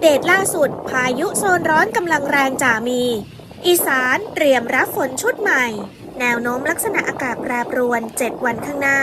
เดตล่าสุด พายุโซนร้อนกำลังแรงจ่ามี อีสานเตรียมรับฝนชุดใหม่ แนวโน้มลักษณะอากาศแปรปรวน 7 วันข้างหน้า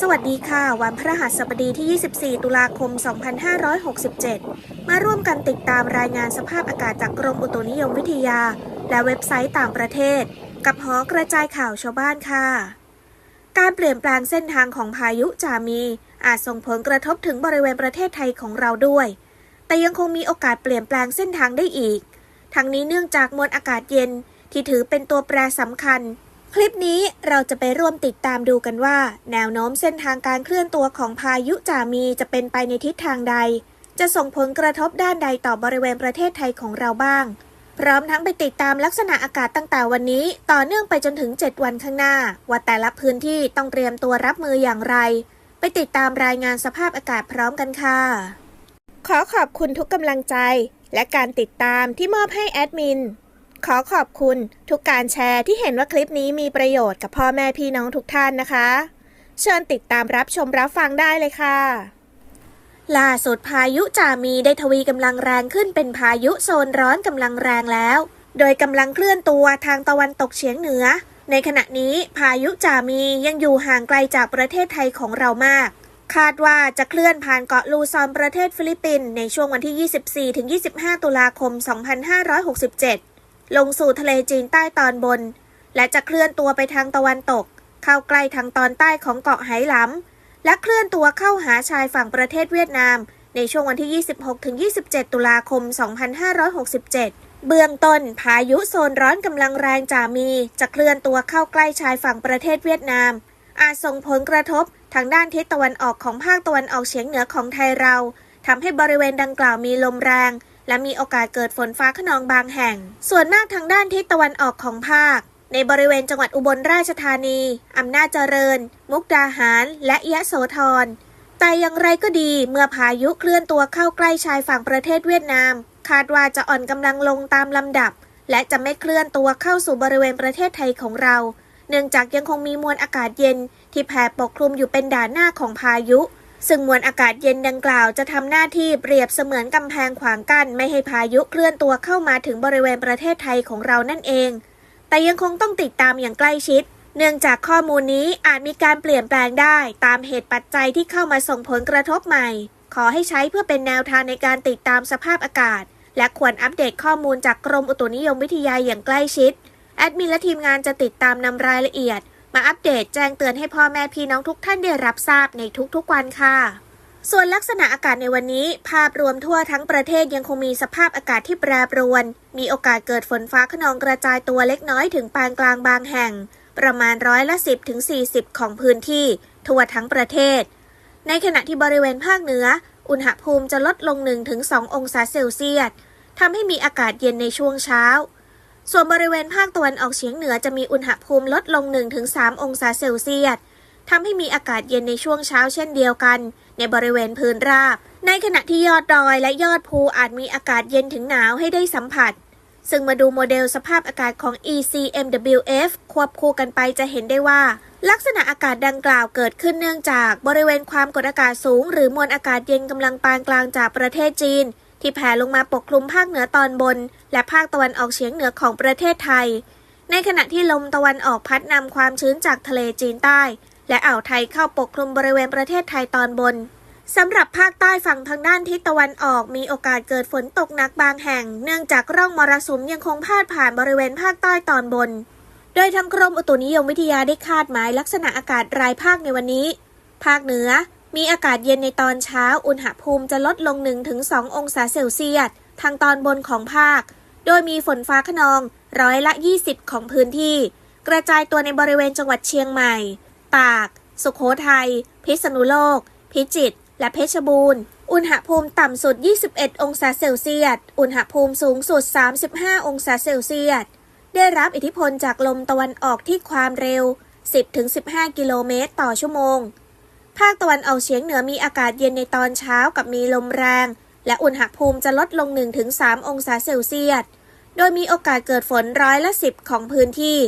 สวัสดีค่ะ วันพฤหัสบดีที่ 24 ตุลาคม 2567 มาร่วมกันติดตามรายงานสภาพอากาศจากกรมอุตุนิยมวิทยา และเว็บไซต์ต่างประเทศ กับหอกระจายข่าวชาวบ้านค่ะ การเปลี่ยนแปลงเส้นทางของพายุจามี อาจส่งผลกระทบถึงบริเวณประเทศไทยของเราด้วย แต่ยังคงมีโอกาสเปลี่ยนแปลงเส้นทางได้อีก ทั้งนี้เนื่องจากมวลอากาศเย็นที่ถือเป็นตัวแปรสำคัญ คลิปนี้เราจะไปร่วมติดตามดูกันว่า แนวโน้มเส้นทางการเคลื่อนตัวของพายุจามีจะเป็นไปในทิศทางใด จะส่งผลกระทบด้านใดต่อบริเวณประเทศไทยของเราบ้าง พร้อมทั้งไปติดตามลักษณะอากาศตั้งแต่วันนี้ ต่อเนื่องไปจนถึง 7 วันข้างหน้า ว่าแต่ละพื้นที่ต้องเตรียมตัวรับมืออย่างไร ไปติดตามรายงานสภาพอากาศพร้อมกันค่ะ ขอขอบคุณทุกกำลังใจ และการติดตามที่มอบให้แอดมิน ขอขอบคุณทุกการแชร์ที่เห็นว่าคลิปนี้มีประโยชน์กับพ่อแม่พี่น้องทุกท่านนะคะ เชิญติดตามรับชมรับฟังได้เลยค่ะ ล่าสุดพายุจามีได้ทวีกำลังแรงขึ้นเป็นพายุโซนร้อนกำลังแรงแล้ว โดยกำลังเคลื่อนตัวทางตะวันตกเฉียงเหนือ ในขณะนี้พายุจามียังอยู่ห่างไกลจากประเทศไทยของเรามาก คาดว่าจะเคลื่อนผ่านเกาะลูซอนประเทศฟิลิปปินส์ในช่วงวันที่ 24-25 ตุลาคม 2567 ลงสู่ทะเลจีนใต้ตอนบน และจะเคลื่อนตัวไปทางตะวันตก เข้าใกล้ทางตอนใต้ของเกาะไหหลำ และเคลื่อนตัวเข้าหาชายฝั่งประเทศเวียดนาม ในช่วงวันที่ 26-27 ตุลาคม 2567เบื้องต้นพายุโซนร้อนกำลังแรงจ่ามี จะเคลื่อนตัวเข้าใกล้ชายฝั่งประเทศเวียดนาม อาจส่งผลกระทบ ทางด้านทิศตะวันออกของภาคตะวันออกเฉียงเหนือของไทยเราทำให้บริเวณดังกล่าวมีลมแรง และมีโอกาสเกิดฝนฟ้าขนองบางแห่ง ส่วนมากทางด้านทิศตะวันออกของภาค ในบริเวณจังหวัดอุบลราชธานีอำนาจเจริญ มุกดาหาร และยะโสธรแต่อย่างไรก็ดีเมื่อพายุเคลื่อนตัวเข้าใกล้ชายฝั่งประเทศเวียดนาม คาดว่าจะอ่อนกำลังลงตามลำดับ และจะไม่เคลื่อนตัวเข้าสู่บริเวณประเทศไทยของเรา เนื่องจากยังคงมีมวลอากาศเย็น ที่แผ่ปกคลุมอยู่เป็นด่านหน้าของพายุ ซึ่งมวลอากาศเย็นดังกล่าวจะทำหน้าที่เปรียบเสมือนกำแพงขวางกั้นไม่ให้พายุเคลื่อนตัวเข้ามาถึงบริเวณประเทศไทยของเรานั่นเอง แต่ยังคงต้องติดตามอย่างใกล้ชิด เนื่องจากข้อมูลนี้อาจมีการเปลี่ยนแปลงได้ ตามเหตุปัจจัยที่เข้ามาส่งผลกระทบใหม่ ขอให้ใช้เพื่อเป็นแนวทางในการติดตามสภาพอากาศ และควรอัปเดตข้อมูลจากกรมอุตุนิยมวิทยาอย่างใกล้ชิดแอดมินและทีมงานจะติดตามนำรายละเอียด มาอัปเดตแจ้งเตือนให้พ่อแม่พี่น้องทุกท่านได้รับทราบในทุกๆวันค่ะ ส่วนลักษณะอากาศในวันนี้ ภาพรวมทั่วทั้งประเทศยังคงมีสภาพอากาศที่แปรปรวน มีโอกาสเกิดฝนฟ้าขนองกระจายตัวเล็กน้อยถึงปานกลางบางแห่ง ประมาณร้อยละ 10ถึง40 ของพื้นที่ ทั่วทั้งประเทศ ในขณะที่บริเวณภาคเหนือ อุณหภูมิจะลดลง 1-2 องศาเซลเซียสทำให้มีอากาศเย็นในช่วงเช้า ส่วนบริเวณภาคตะวันออกเฉียงเหนือจะมีอุณหภูมิลดลง 1-3 องศาเซลเซียสทำให้มีอากาศเย็นในช่วงเช้าเช่นเดียวกัน ในบริเวณพื้นราบ ในขณะที่ยอดดอยและยอดภูอาจมีอากาศเย็นถึงหนาวให้ได้สัมผัส ซึ่งมาดูโมเดลสภาพอากาศของ ECMWF ควบคู่กันไปจะเห็นได้ว่า ลักษณะอากาศดังกล่าวเกิดขึ้นเนื่องจากบริเวณความกดอากาศสูง หรือมวลอากาศเย็นกำลังปานกลางจากประเทศจีน ที่แผ่ลงมาปกคลุมภาคเหนือตอนบน และภาคตะวันออกเฉียงเหนือของประเทศไทย ในขณะที่ลมตะวันออกพัดนำความชื้นจากทะเลจีนใต้ และอ่าวไทยเข้าปกคลุมบริเวณประเทศไทยตอนบนสำหรับภาคใต้ฝั่งทางด้านทิศตะวันออกมีโอกาสเกิดฝนตกหนักบางแห่ง เนื่องจากร่องมรสุมยังคงพาดผ่านบริเวณภาคใต้ตอนบน โดยทางกรมอุตุนิยมวิทยาได้คาดหมายลักษณะอากาศรายภาคในวันนี้ ภาคเหนือ มีอากาศเย็นในตอนเช้า อุณหภูมิจะลดลง 1-2 องศาเซลเซียส ทางตอนบนของภาค โดยมีฝนฟ้าขนองร้อยละ 20 ของพื้นที่ กระจายตัวในบริเวณจังหวัดเชียงใหม่ ตาก สุขโขทัย พิษณุโลก พิจิตร และเพชรบูรณ์ อุณหภูมิต่ำสุด 21 องศาเซลเซียส อุณหภูมิสูงสุด 35 องศาเซลเซียส ได้รับอิทธิพลจากลมตะวันออกที่ความเร็ว 10-15 กิโลเมตรต่อชั่วโมง ภาคตะวันออกเฉียงเหนือมีอากาศเย็นในตอนเช้ากับมีลมแรง และอุณหภูมิจะลดลง 1-3 องศาเซลเซียส โดยมีโอกาสเกิดฝนร้อยละ 10 ของพื้นที่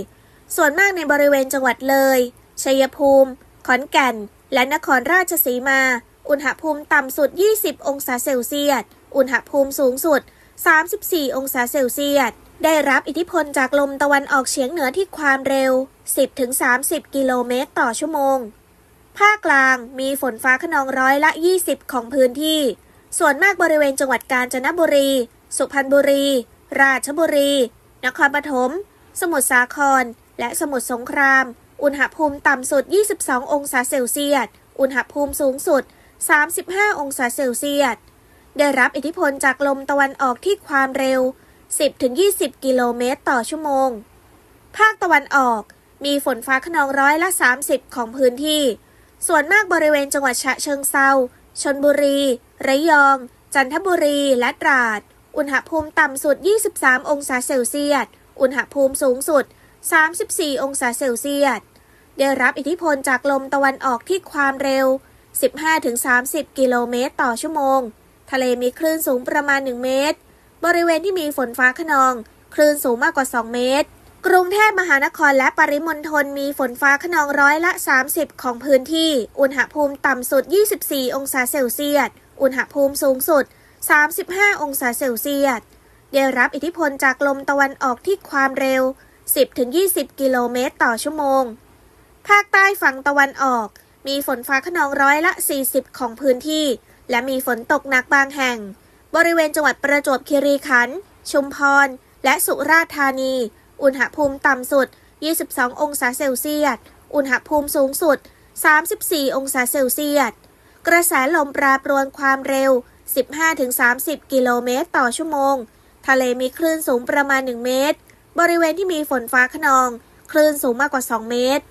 ส่วนมากในบริเวณจังหวัดเลย ชัยภูมิ ขอนแก่น และนครราชสีมา อุณหภูมิต่ำสุด 20 องศาเซลเซียส อุณหภูมิสูงสุด 34 องศาเซลเซียส ได้รับอิทธิพลจากลมตะวันออกเฉียงเหนือที่ความเร็ว 10-30 กิโลเมตรต่อชั่วโมง ภาคกลางมีฝนฟ้าขนองร้อยละ 20 ของพื้นที่ ส่วนมากบริเวณจังหวัดกาญจนบุรี สุพรรณบุรี ราชบุรี นครปฐม สมุทรสาคร และสมุทรสงคราม อุณหภูมิต่ำสุด 22 องศาเซลเซียส อุณหภูมิสูงสุด 35 องศาเซลเซียส ได้รับอิทธิพลจากลมตะวันออกที่ความเร็ว 10-20 กิโลเมตรต่อชั่วโมง ภาคตะวันออกมีฝนฟ้าขนองร้อยละ 30 ของพื้นที่ ส่วนมากบริเวณจังหวัดฉะเชิงเซาชนบุรี ระยอง จันทบุรี และตราด อุณหภูมิต่ำสุด 23 องศาเซลเซียส อุณหภูมิสูงสุด 34 องศาเซลเซียส ได้รับอิทธิพลจากลมตะวันออกที่ความเร็ว 15-30 กิโลเมตรต่อชั่วโมง ทะเลมีคลื่นสูงประมาณ 1 เมตร บริเวณที่มีฝนฟ้าขนอง คลื่นสูงมากกว่า 2 เมตร กรุงเทพมหานครและปริมณฑลมีฝนฟ้าขนองร้อยละ 30 ของพื้นที่ อุณหภูมิต่ำสุด 24 องศาเซลเซียส อุณหภูมิสูงสุด 35 องศาเซลเซียส ได้รับอิทธิพลจากลมตะวันออกที่ความเร็ว 10-20 กิโลเมตรต่อชั่วโมง ภาคใต้ฝั่งตะวันออก มีฝนฟ้าขนองร้อยละ 40 ของพื้นที่ และมีฝนตกหนักบางแห่ง บริเวณจังหวัดประจวบคีรีขันธ์ ชุมพร และสุราษฎร์ธานี อุณหภูมิต่ำสุด 22 องศาเซลเซียส อุณหภูมิสูงสุด 34 องศาเซลเซียส กระแสลมปราปรวนความเร็ว 15-30 กิโลเมตรต่อชั่วโมง ทะเลมีคลื่นสูงประมาณ 1 เมตร บริเวณที่มีฝนฟ้าขนอง คลื่นสูงมากกว่า 2 เมตร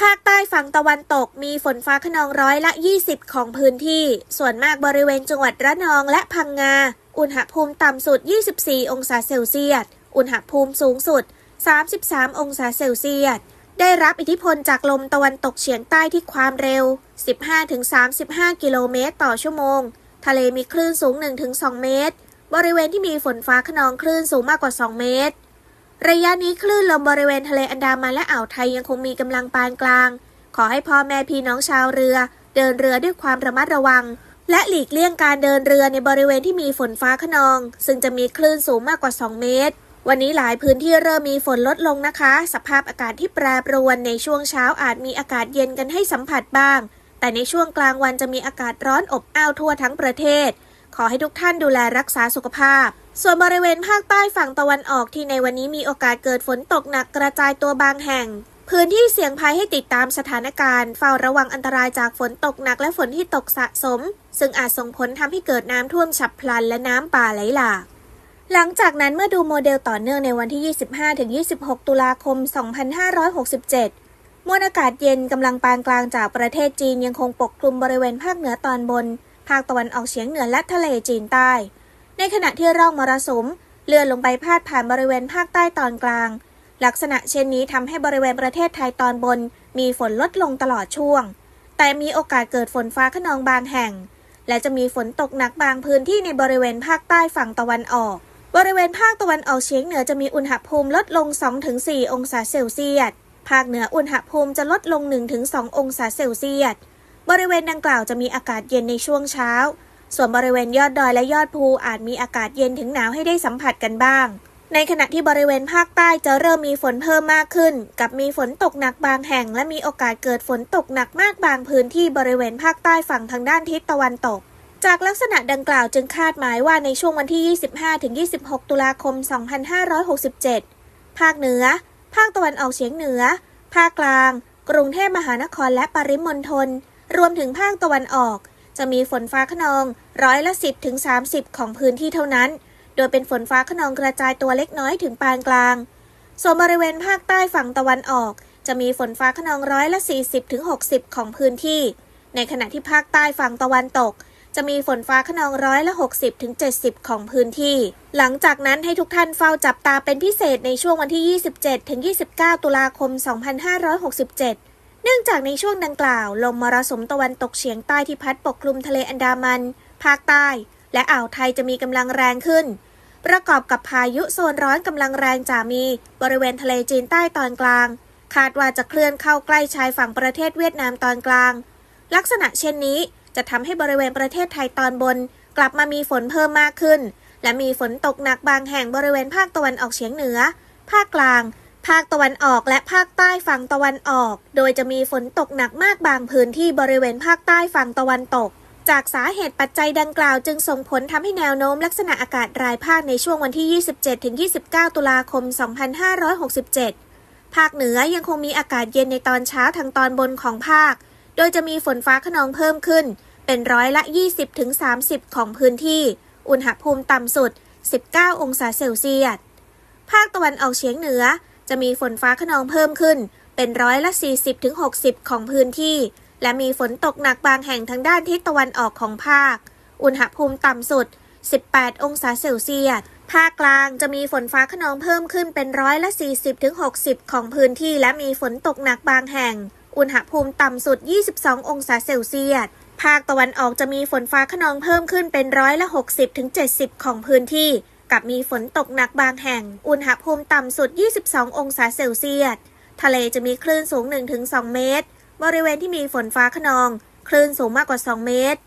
ภาคใต้ฝั่งตะวันตกมีฝนฟ้าขนองร้อยละ 20 ของพื้นที่ ส่วนมากบริเวณจังหวัดระนองและพังงา อุณหภูมิต่ำสุด 24 องศาเซลเซียส อุณหภูมิสูงสุด 33 องศาเซลเซียส ได้รับอิทธิพลจากลมตะวันตกเฉียงใต้ที่ความเร็ว 15-35 กิโลเมตรต่อชั่วโมง ทะเลมีคลื่นสูง 1-2 เมตร บริเวณที่มีฝนฟ้าขนองคลื่นสูงมากกว่า 2 เมตร ระยะนี้คลื่นลมบริเวณทะเลอันดามันและอ่าวไทยยังคงมีกำลังปานกลาง ขอให้พ่อแม่พี่น้องชาวเรือ เดินเรือด้วยความระมัดระวังและหลีกเลี่ยงการเดินเรือในบริเวณที่มีฝนฟ้าขนอง ซึ่งจะมีคลื่นสูงมากกว่า 2 เมตร วันนี้หลายพื้นที่เริ่มมีฝนลดลงนะคะ สภาพอากาศที่แปรปรวนในช่วงเช้าอาจมีอากาศเย็นกันให้สัมผัสบ้าง แต่ในช่วงกลางวันจะมีอากาศร้อนอบอ้าวทั่วทั้งประเทศ ขอให้ทุกท่านดูแลรักษาสุขภาพ ส่วนบริเวณภาคใต้ฝั่งตะวันออกที่ในวันนี้มีโอกาสเกิดฝนตกหนักกระจายตัวบางแห่ง พื้นที่เสี่ยงภัยให้ติดตามสถานการณ์เฝ้าระวังอันตรายจากฝนตกหนักและฝนที่ตกสะสม ซึ่งอาจส่งผลทำให้เกิดน้ำท่วมฉับพลันและน้ำป่าไหลหลาก หลังจากนั้นเมื่อดูโมเดลต่อเนื่องในวันที่ 25-26 ตุลาคม 2567 มวลอากาศเย็นกำลังปานกลางจากประเทศจีนยังคงปกคลุมบริเวณภาคเหนือตอนบน ภาคตะวันออกเฉียงเหนือและทะเลจีนใต้ ในขณะที่ร่องมรสุมเลื่อนลงไปพาดผ่านบริเวณภาคใต้ตอนกลาง ลักษณะเช่นนี้ทำให้บริเวณประเทศไทยตอนบน มีฝนลดลงตลอดช่วง แต่มีโอกาสเกิดฝนฟ้าขนองบางแห่ง และจะมีฝนตกหนักบางพื้นที่ในบริเวณภาคใต้ฝั่งตะวันออก บริเวณภาคตะวันออกเฉียงเหนือจะมีอุณหภูมิลดลง 2-4 องศาเซลเซียส ภาคเหนืออุณหภูมิจะลดลง 1-2 องศาเซลเซียส บริเวณดังกล่าวจะมีอากาศเย็นในช่วงเช้า ส่วนบริเวณยอดดอยและยอดภูอาจมีอากาศเย็นถึงหนาวให้ได้สัมผัสกันบ้าง ในขณะที่บริเวณภาคใต้จะเริ่มมีฝนเพิ่มมากขึ้น กับมีฝนตกหนักบางแห่ง และมีโอกาสเกิดฝนตกหนักมากบางพื้นที่บริเวณภาคใต้ฝั่งทางด้านทิศตะวันตก จากลักษณะดังกล่าวจึงคาดหมายว่าในช่วงวันที่ 25-26 ตุลาคม 2567 ภาคเหนือ ภาคตะวันออกเฉียงเหนือ ภาคกลาง กรุงเทพมหานครและปริมณฑล รวมถึงภาคตะวันออก จะมีฝนฟ้าขนองร้อยละ 10ถึง30 ของพื้นที่เท่านั้น โดยเป็นฝนฟ้าขนองกระจายตัวเล็กน้อยถึงปานกลาง ส่วนบริเวณภาคใต้ฝั่งตะวันออก จะมีฝนฟ้าขนองร้อยละ 40ถึง60 ของพื้นที่ ในขณะที่ภาคใต้ฝั่งตะวันตก จะมีฝนฟ้าขนองร้อยละ 60ถึง70 ของพื้นที่ หลังจากนั้นให้ทุกท่านเฝ้าจับตาเป็นพิเศษในช่วงวันที่ 27ถึง29 ตุลาคม 2567เนื่องจากในช่วงดังกล่าว ลมมรสุมตะวันตกเฉียงใต้ที่พัดปกคลุมทะเลอันดามัน ภาคใต้ และอ่าวไทยจะมีกำลังแรงขึ้น ประกอบกับพายุโซนร้อนกำลังแรงจะมี บริเวณทะเลจีนใต้ตอนกลาง คาดว่าจะเคลื่อนเข้าใกล้ชายฝั่งประเทศเวียดนามตอนกลาง ลักษณะเช่นนี้ จะทำให้บริเวณประเทศไทยตอนบน กลับมามีฝนเพิ่มมากขึ้น และมีฝนตกหนักบางแห่งบริเวณภาคตะวันออกเฉียงเหนือ ภาคกลาง ภาคตะวันออกและภาคใต้ฝั่งตะวันออก โดยจะมีฝนตกหนักมากบางพื้นที่บริเวณภาคใต้ฝั่งตะวันตก จากสาเหตุปัจจัยดังกล่าวจึงส่งผลทำให้แนวโน้มลักษณะอากาศรายภาคในช่วงวันที่ 27-29 ตุลาคม 2567ภาคเหนือยังคงมีอากาศเย็นในตอนเช้าทางตอนบนของภาค โดยจะมีฝนฟ้าขนองเพิ่มขึ้น เป็นร้อยละ 20-30 ของพื้นที่ อุณหภูมิต่ำสุด 19 องศาเซลเซียส ภาคตะวันออกเฉียงเหนือ จะมีฝนฟ้าขนองเพิ่มขึ้น เป็นร้อยละ 40-60 ของพื้นที่ และมีฝนตกหนักบางแห่งทางด้านทิศตะวันออกของภาค อุณหภูมิต่ำสุด 18 องศาเซลเซียส ภาคกลางจะมีฝนฟ้าขนองเพิ่มขึ้นเป็นร้อยละ 40-60 ของพื้นที่ และมีฝนตกหนักบางแห่ง อุณหภูมิต่ำสุด 22 องศาเซลเซียส ภาคตะวันออกจะมีฝนฟ้าขนองเพิ่มขึ้นเป็นร้อยละ 60-70 ของพื้นที่ กับมีฝนตกหนักบางแห่ง อุณหภูมิต่ำสุด 22 องศาเซลเซียส ทะเลจะมีคลื่นสูง 1-2 เมตร บริเวณที่มีฝนฟ้าขนอง คลื่นสูงมากกว่า 2 เมตร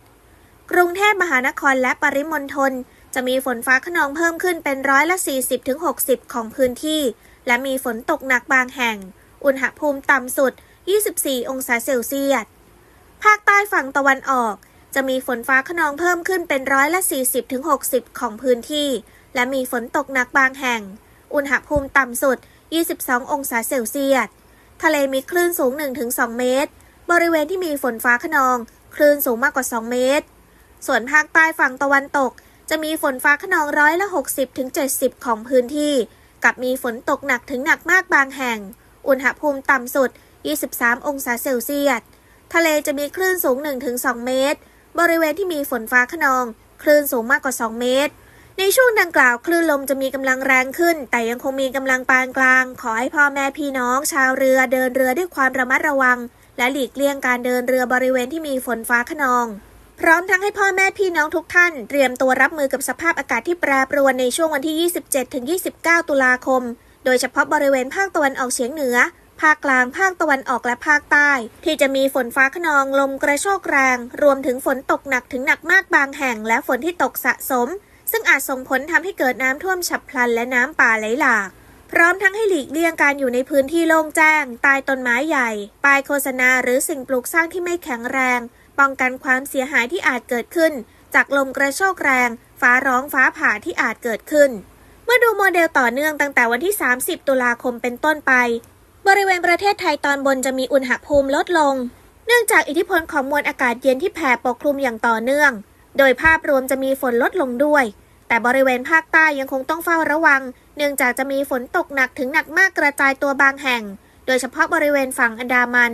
กรุงเทพมหานครและปริมณฑลจะมีฝนฟ้าขนองเพิ่มขึ้นเป็นร้อยละ 40-60 ของพื้นที่ และมีฝนตกหนักบางแห่ง อุณหภูมิต่ำสุด 24 องศาเซลเซียส ภาคใต้ฝั่งตะวันออก จะมีฝนฟ้าขนองเพิ่มขึ้นเป็นร้อยละ 40-60 ของพื้นที่ และมีฝนตกหนักบางแห่ง อุณหภูมิต่ำสุด 22 องศาเซลเซียส ทะเลมีคลื่นสูง 1-2 เมตร บริเวณที่มีฝนฟ้าขนอง คลื่นสูงมากกว่า 2 เมตร ส่วนภาคใต้ฝั่งตะวันตก จะมีฝนฟ้าขนองร้อยละ 60-70 ของพื้นที่ กับมีฝนตกหนักถึงหนักมากบางแห่ง อุณหภูมิต่ำสุด 23 องศาเซลเซียส ทะเลจะมีคลื่นสูง 1-2 เมตร บริเวณที่มีฝนฟ้าขนอง คลื่นสูงมากกว่า 2 เมตร ในช่วงดังกล่าวคลื่นลมจะมีกำลังแรงขึ้น แต่ยังคงมีกำลังปานกลาง ขอให้พ่อแม่พี่น้อง ชาวเรือเดินเรือด้วยความระมัดระวัง และหลีกเลี่ยงการเดินเรือบริเวณที่มีฝนฟ้าขนอง พร้อมทั้งให้พ่อแม่พี่น้องทุกท่าน เตรียมตัวรับมือกับสภาพอากาศที่แปรปรวนในช่วงวันที่ 27-29 ตุลาคม โดยเฉพาะบริเวณภาคตะวันออกเฉียงเหนือ ภาคกลาง ภาคตะวันออกและภาคใต้ ที่จะมีฝนฟ้าขนองลมกระโชกแรง รวมถึงฝนตกหนักถึงหนักมากบางแห่ง และฝนที่ตกสะสม ซึ่งอาจส่งผลทำให้เกิดน้ำท่วมฉับพลันและน้ำป่าไหลหลากพร้อมทั้งให้หลีกเลี่ยงการอยู่ในพื้นที่โล่งแจ้ง ใต้ต้นไม้ใหญ่ ป้ายโฆษณาหรือสิ่งปลูกสร้างที่ไม่แข็งแรง ป้องกันความเสียหายที่อาจเกิดขึ้น จากลมกระโชกแรง ฟ้าร้องฟ้าผ่าที่อาจเกิดขึ้น เมื่อดูโมเดลต่อเนื่องตั้งแต่วันที่ 30 ตุลาคมเป็นต้นไป บริเวณประเทศไทยตอนบนจะมีอุณหภูมิลดลง เนื่องจากอิทธิพลของมวลอากาศเย็นที่แผ่ปกคลุมอย่างต่อเนื่อง โดยภาพรวมจะมีฝนลดลงด้วย แต่บริเวณภาคใต้ยังคงต้องเฝ้าระวัง เนื่องจากจะมีฝนตกหนักถึงหนักมากกระจายตัวบางแห่ง โดยเฉพาะบริเวณฝั่งอันดามัน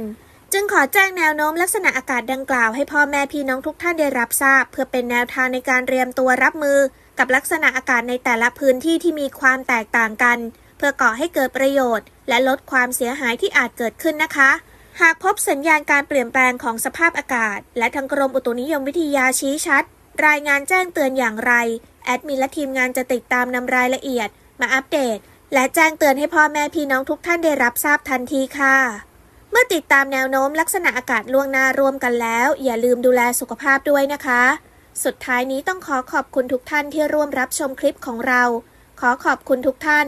จึงขอแจ้งแนวโน้มลักษณะอากาศดังกล่าวให้พ่อแม่พี่น้องทุกท่านได้รับทราบ เพื่อเป็นแนวทางในการเตรียมตัวรับมือ กับลักษณะอากาศในแต่ละพื้นที่ที่มีความแตกต่างกัน เพื่อก่อให้เกิดประโยชน์ และลดความเสียหายที่อาจเกิดขึ้นนะคะ หากพบสัญญาณการเปลี่ยนแปลงของสภาพอากาศ และทางกรมอุตุนิยมวิทยาชี้ชัด รายงานแจ้งเตือนอย่างไร แอดมินและทีมงานจะติดตามนำรายละเอียด มาอัปเดต และแจ้งเตือนให้พ่อแม่พี่น้องทุกท่านได้รับทราบทันทีค่ะเมื่อติดตามแนวโน้มลักษณะอากาศล่วงหน้าร่วมกันแล้ว อย่าลืมดูแลสุขภาพด้วยนะคะ สุดท้ายนี้ต้องขอขอบคุณทุกท่านที่ร่วมรับชมคลิปของเรา ขอขอบคุณทุกท่าน